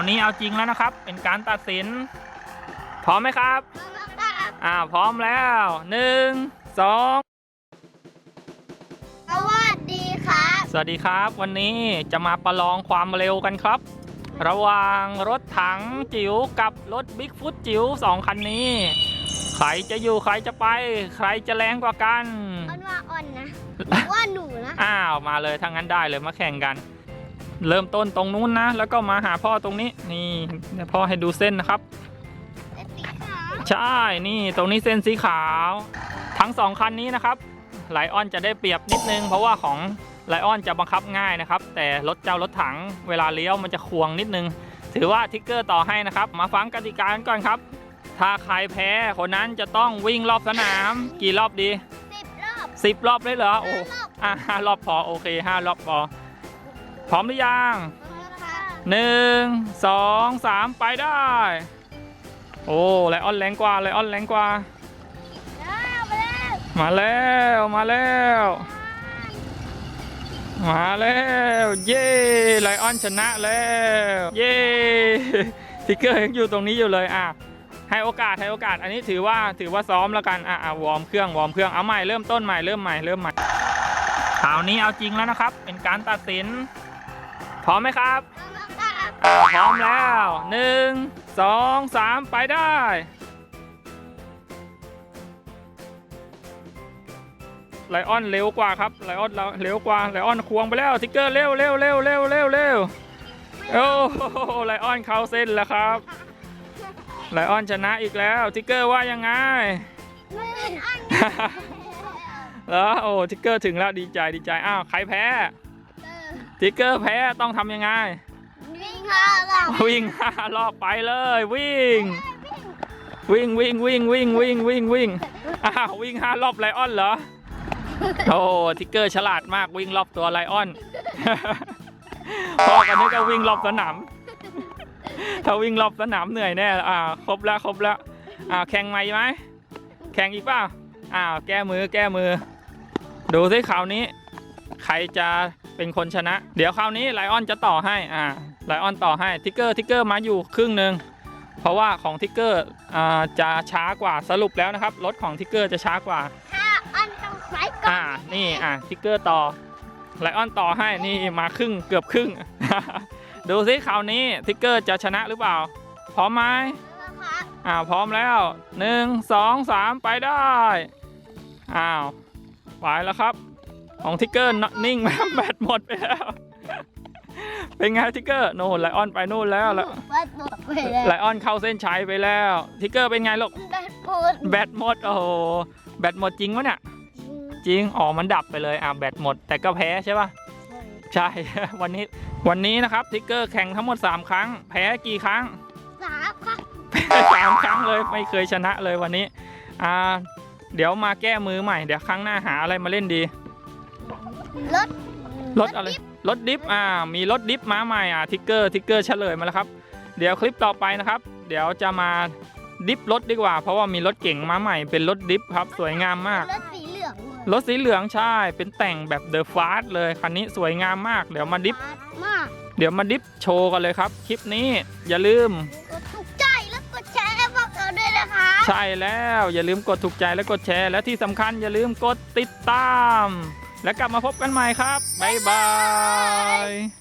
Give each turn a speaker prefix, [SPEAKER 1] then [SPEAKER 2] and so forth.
[SPEAKER 1] าวนี้เอาจริงแล้วนะครับ เป็นการตัดสิน พร้อมไหมครับ อ่าพร้อมแล้วหนึ่งสอง
[SPEAKER 2] สวัสดีครับ
[SPEAKER 1] สวัสดีครับ วันนี้จะมาประลองความเร็วกันครับ ระหว่างรถถังจิ๋วกับรถบิ๊กฟุตจิ๋วสองคันนี้ ใครจะอยู่ใครจะไป ใครจะแรงกว่ากัน
[SPEAKER 2] อ้อนว่าอ่อนนะหรือว่าหนูนะ
[SPEAKER 1] อ้าวมาเลยถ้างั้นได้เลยมาแข่งกัน เริ่มต้นตรงนู้นนะ แล้วก็มาหาพ่อตรงนี้ นี่เดี๋ยวพ่อให้ดูเส้นนะครับ
[SPEAKER 2] เป็นสีขาว
[SPEAKER 1] ใช่ นี่ตรงนี้เส้นสีขาว ทั้งสองคันนี้นะครับ ไลออนจะได้เปรียบนิดนึง เพราะว่าของไลออนจะบังคับง่ายนะครับ แต่รถเจ้ารถถังเวลาเลี้ยวมันจะควงนิดนึง ถือว่าทิกเกอร์ต่อให้นะครับ มาฟังกติกากันก่อนครับ ถ้าใครแพ้คนนั้นจะต้องวิ่งรอบสนาม กี่รอบดี
[SPEAKER 2] สิบรอบ
[SPEAKER 1] สิบรอบเลยเหรอ โอ้
[SPEAKER 2] รอบ
[SPEAKER 1] อะห้ารอบพอ โอเคห้ารอบพอ พร้อมหรือยัง
[SPEAKER 2] ค่ะ
[SPEAKER 1] หนึ่งสองสามไปได้ โอ้ไลออนแรงกว่าไลออนแรงกว่า
[SPEAKER 2] แล้วไปแล้ว
[SPEAKER 1] มาแล้วมาแล้ว มาแล้ว เย้ไลออนชนะแล้ว เย้ทิกเกอร์ยังอยู่ตรงนี้อยู่เลยอะให้โอกาสให้โอกาส อันนี้ถือว่าถือว่าซ้อมแล้วกันอะอะวอร์มเครื่องวอร์มเครื่องเอาใหม่เริ่มต้นใหม่เริ่มใหม่เริ่มใหม่คราวนี้เอาจริงแล้วนะครับ เป็นการตัดสิน พร้อมไหมครับอะพร้อมแล้วหนึ่งสองสามไปได้ไลออนเร็วกว่าครับไลออนเราเร็วกว่าไลออนควงไปแล้วทิกเกอร์เร็วเร็วเร็วเร็วเร็วเร็วโอ้โหไลออนเข้าเส้นแล้วครับไลออนชนะอีกแล้วทิกเกอร์ว่ายังไง
[SPEAKER 2] ไม่เป็นอัน
[SPEAKER 1] แล้วโอ้ทิกเกอร์ถึงแล้วดีใจดีใจอ้าวใครแพ้ ทิกเกอร์แพ้ต้องทำยังไง
[SPEAKER 2] วิ่งค่ะหลัง
[SPEAKER 1] วิ่งห้ารอบไปเลย วิ่ง วิ่งวิ่งวิ่งวิ่งวิ่งวิ่งวิ่งอ้าววิ่งห้ารอบไลออนเหรอโอ้ทิกเกอร์ฉลาดมากวิ่งรอบตัวไลออนพ่อกันนี้ก็วิ่งรอบสนามถ้าวิ่งรอบสนามเหนื่อยแน่อ่าครบแล้วครบแล้วอ่าแข่งใหม่ไหมแข่งอีกเปล่าอ้าวแก้มือแก้มือ ดูสิคราวนี้ ใครจะเป็นคนชนะ เดี๋ยวคราวนี้ไลออนจะต่อให้อ่าไลออนต่อให้ทิกเกอร์ทิกเกอร์มาอยู่ครึ่งหนึ่งเพราะว่าของทิกเกอร์อ่าจะช้ากว่าสรุปแล้วนะครับรถของทิกเกอร์จะช้ากว่า
[SPEAKER 2] ถ้าอันต้องไฟก่อ
[SPEAKER 1] อ่านนี่อ่าทิกเกอร์ต่อไลออนต่อให้นี่มาครึ่งเกือบครึ่ง ดูสิคราวนี้ทิกเกอร์จะชนะหรือเปล่า พร้อมไหม
[SPEAKER 2] นะคะ
[SPEAKER 1] อ่าพร้อมแล้วหนึ่งสองสามไปได้อ้าวไปแล้วครับ ของทิกเกอร์นนิ่งแม่แบตหมดไปแล้ว เป็นไงทิกเกอร์โน่นไลออนไปนู่นแล้วแล้ว
[SPEAKER 2] แบตหมดไปแล้ว
[SPEAKER 1] ไลออนเข้าเส้นชัยไปแล้ว ทิกเกอร์เป็นไงลูก
[SPEAKER 2] แบตหมด
[SPEAKER 1] แบตหมดโอ้โหแบตหมดจริงวะเนี่ยจริงอ๋อมันดับไปเลยอะแบตหมด แต่ก็แพ้ใช่ปะใช่วันนี้วันนี้นะครับทิกเกอร์แข่งทั้งหมด 3 ครั้ง แพ้กี่ครั้ง
[SPEAKER 2] สามค่ะ
[SPEAKER 1] แพ้สามครั้งเลยไม่เคยชนะเลยวันนี้อ่าเดี๋ยวมาแก้มือใหม่ เดี๋ยวครั้งหน้าหาอะไรมาเล่นดี
[SPEAKER 2] รถ
[SPEAKER 1] รถอะไรรถดิฟอ่ามีรถดิฟมาใหม่อ่าทิกเกอร์ทิกเกอร์เฉลยมาแล้วครับ เดี๋ยวคลิปต่อไปนะครับ เดี๋ยวจะมาดิฟรถดีกว่า เพราะว่ามีรถเก่งมาใหม่เป็นรถดิฟครับสวยงามมาก
[SPEAKER 2] รถสีเหลือง
[SPEAKER 1] รถสีเหลืองใช่เป็นแต่งแบบเดอะฟาสเลยคันนี้สวยงามมาก เดี๋ยวมาดิฟ
[SPEAKER 2] มาก
[SPEAKER 1] เดี๋ยวมาดิฟโชว์กันเลยครับ คลิปนี้อย่าลืม
[SPEAKER 2] กดถูกใจแล้วกดแชร์ให้พวกเราด้วยนะคะ
[SPEAKER 1] ใช่แล้วอย่าลืมกดถูกใจและกดแชร์และที่สำคัญอย่าลืมกดติดตาม และกลับมาพบกันใหม่ครับ บ๊ายบาย